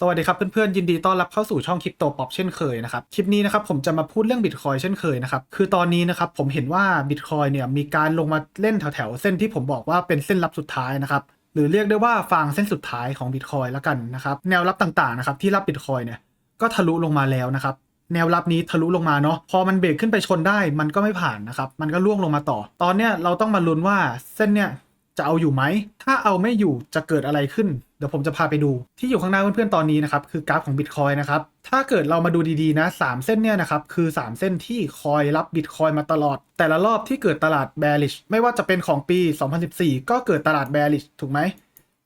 สวัสดีครับเพื่อนๆยินดีต้อนรับเข้าสู่ช่องคริปโตป๊อปเช่นเคยนะครับคลิปนี้นะครับผมจะมาพูดเรื่องบิตคอยเช่นเคยนะครับคือตอนนี้นะครับผมเห็นว่าบิตคอยเนี่ยมีการลงมาเล่นแถวๆเส้นที่ผมบอกว่าเป็นเส้นรับสุดท้ายนะครับหรือเรียกได้ว่าฟางเส้นสุดท้ายของบิตคอยแล้วกันนะครับแนวรับต่างๆนะครับที่รับบิตคอยเนี่ยก็ทะลุลงมาแล้วนะครับแนวรับนี้ทะลุลงมาเนาะพอมันเบรกขึ้นไปชนได้มันก็ไม่ผ่านนะครับมันก็ล่วงลงมาต่อ ตอนเนี้ยเราต้องมาลุ้นว่าเส้นเนี่ย จะเอาอยู่ไหม ถ้าเอาไม่อยู่จะเกิดอะไรขึ้น เดี๋ยวผมจะพาไปดู ที่อยู่ข้างหน้าเพื่อนๆตอนนี้นะครับ คือกราฟของ Bitcoin นะครับ ถ้าเกิดเรามาดูดีๆนะ 3 เส้นเนี่ยนะครับ คือ 3 เส้นที่คอยรับ Bitcoin มาตลอด แต่ละรอบที่เกิดตลาด bearish ไม่ว่าจะเป็นของปี 2014 ก็เกิดตลาด bearish ถูกไหม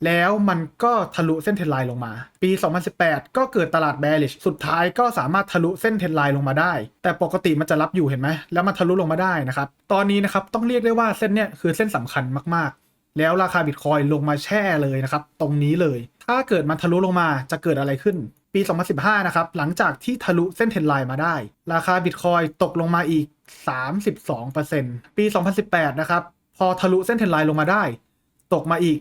แล้วมันก็ทะลุเส้นเทรนไลน์ลงมา ปี 2018 ก็เกิดตลาด bearish สุดท้ายก็สามารถทะลุเส้นเทรนไลน์ลงมาได้ แต่ปกติมันจะรับอยู่เห็นไหม แล้วมันทะลุลงมาได้นะครับ ตอนนี้นะครับต้องเรียกได้ว่าเส้นเนี้ยคือเส้นสำคัญมากๆ แล้วราคาบิตคอยลงมาแช่เลยนะครับ ตรงนี้เลย ถ้าเกิดมันทะลุลงมาจะเกิดอะไรขึ้น ปี 2015 นะครับ หลังจากที่ทะลุเส้นเทรนไลน์มาได้ ราคาบิตคอยตกลงมาอีก 32%ปี 2018 นะครับ พอทะลุเส้นเทรนไลน์ลงมาได้ ตกมาอีก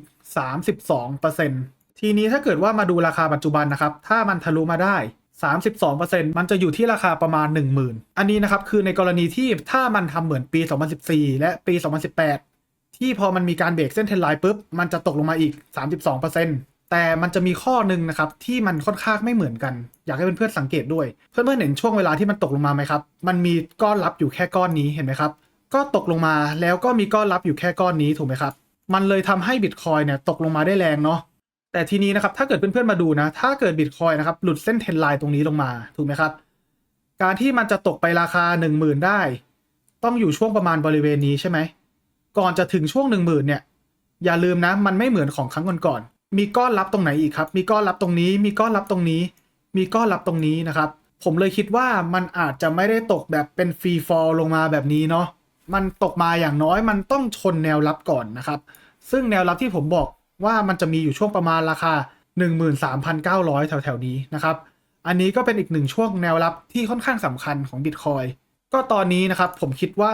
32%ทีนี้ถ้าเกิดว่ามาดูราคาปัจจุบันนะครับ ถ้ามันทะลุมาได้ 32%มันจะอยู่ที่ราคาประมาณ 10,000 อันนี้นะครับคือในกรณีที่ถ้ามันทำเหมือนปี 2014 และปี 2018 ที่พอมันมีการเบรกเส้นเทรนไลน์ปุ๊บ มันจะตกลงมาอีก 32%แต่มันจะมีข้อหนึ่งนะครับ ที่มันค่อนข้างไม่เหมือนกัน อยากให้เพื่อนๆสังเกตด้วย เพื่อนๆเห็นช่วงเวลาที่มันตกลงมาไหมครับ มันมีก้อนรับอยู่แค่ก้อนนี้เห็นไหมครับ ก็ตกลงมาแล้วก็มีก้อนรับอยู่แค่ก้อนนี้ถูกไหมครับ มันเลยทำให้บิตคอยเนี่ยตกลงมาได้แรงเนาะแต่ทีนี้นะครับถ้าเกิดเพื่อนๆมาดูนะ ถ้าเกิดบิตคอยนะครับหลุดเส้นเทรนไลน์ตรงนี้ลงมาถูกไหมครับ การที่มันจะตกไปราคา 1 0,000 ได้ ต้องอยู่ช่วงประมาณบริเวณนี้ใช่ไหม ก่อนจะถึงช่วง1 0,000เนี่ย อย่าลืมนะ มันไม่เหมือนของครั้งก่อนๆมีก้อนรับตรงไหนอีกครับ มีก้อนรับตรงนี้ มีก้อนรับตรงนี้ มีก้อนรับตรงนี้นะครับ ผมเลยคิดว่ามันอาจจะไม่ได้ตกแบบเป็นฟรีฟอลลงมาแบบนี้เนาะมันตกมาอย่างน้อยมันต้องชนแนวรับก่อนนะครับ ซึ่งแนวรับที่ผมบอกว่ามันจะมีอยู่ช่วงประมาณราคา 13,900 แถวๆนี้นะครับ อันนี้ก็เป็นอีกหนึ่งช่วงแนวรับที่ค่อนข้างสำคัญของ Bitcoin ก็ตอนนี้นะครับผมคิดว่า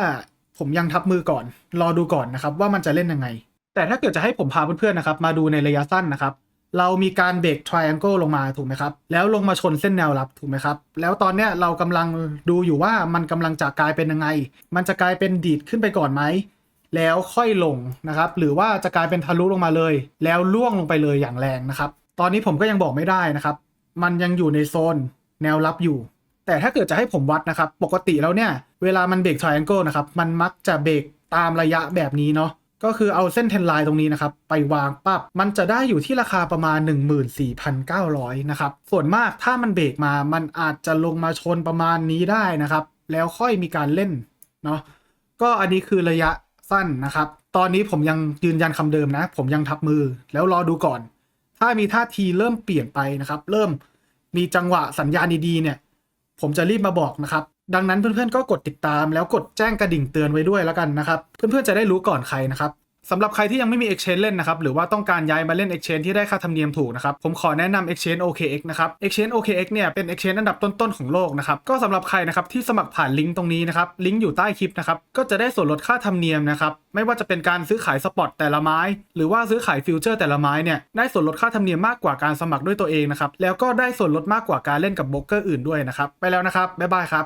ผมยังทับมือก่อน รอดูก่อนนะครับว่ามันจะเล่นยังไง แต่ถ้าเกิดจะให้ผมพาเพื่อนๆนะครับ มาดูในระยะสั้นนะครับเรามีการเบรก triangle ลงมาถูกไหมครับ แล้วลงมาชนเส้นแนวรับถูกไหมครับ แล้วตอนเนี้ยเรากำลังดูอยู่ว่ามันกำลังจะกลายเป็นยังไง มันจะกลายเป็นดีดขึ้นไปก่อนไหม แล้วค่อยลงนะครับ หรือว่าจะกลายเป็นทะลุลงมาเลย แล้วล่วงลงไปเลยอย่างแรงนะครับ ตอนนี้ผมก็ยังบอกไม่ได้นะครับ มันยังอยู่ในโซนแนวรับอยู่ แต่ถ้าเกิดจะให้ผมวัดนะครับ ปกติแล้วเนี่ย เวลามันเบรก triangle นะครับ มันมักจะเบรกตามระยะแบบนี้เนาะก็คือเอาเส้นเทนไลน์ตรงนี้นะครับ ไปวางปับ๊บมันจะได้อยู่ที่ราคาประมาณ 14,900 นะครับ ส่วนมากถ้ามันเบรกมามันอาจจะลงมาชนประมาณนี้ได้นะครับ แล้วค่อยมีการเล่นเนาะก็อันนี้คือระยะสั้นนะครับ ตอนนี้ผมยังยืนยันคำเดิมนะ ผมยังทับมือแล้วรอดูก่อน ถ้ามีท่าทีเริ่มเปลี่ยนไปนะครับ เริ่มมีจังหวะสัญญาณดีๆเนี่ย ผมจะรีบมาบอกนะครับ ดังนั้นเพื่อนๆก็กดติดตามแล้วกดแจ้งกระดิ่งเตือนไว้ด้วยแล้วกันนะครับ เพื่อนๆจะได้รู้ก่อนใครนะครับ สำหรับใครที่ยังไม่มี Exchange เล่นนะครับ หรือว่าต้องการย้ายมาเล่น Exchange ที่ได้ค่าธรรมเนียมถูกนะครับ ผมขอแนะนำ Exchange OKX นะครับ Exchange OKX เนี่ยเป็น Exchange อันดับต้นๆของโลกนะครับ ก็สำหรับใครนะครับที่สมัครผ่านลิงก์ตรงนี้นะครับ ลิงก์อยู่ใต้คลิปนะครับ ก็จะได้ส่วนลดค่าธรรมเนียมนะครับ ไม่ว่าจะเป็นการซื้อขายสปอตแต่ละไม้ หรือว่าซื้อขายฟิวเจอร์แต่ละไม้เนี่ย ได้ส่วนลดค่าธรรมเนียมมากกว่าการสมัครด้วยตัวเองนะครับ แล้วก็ได้ส่วนลดมากกว่าการเล่นกับโบรกเกอร์อื่นด้วยนะครับ ไปแล้วนะครับบ๊ายบายครับ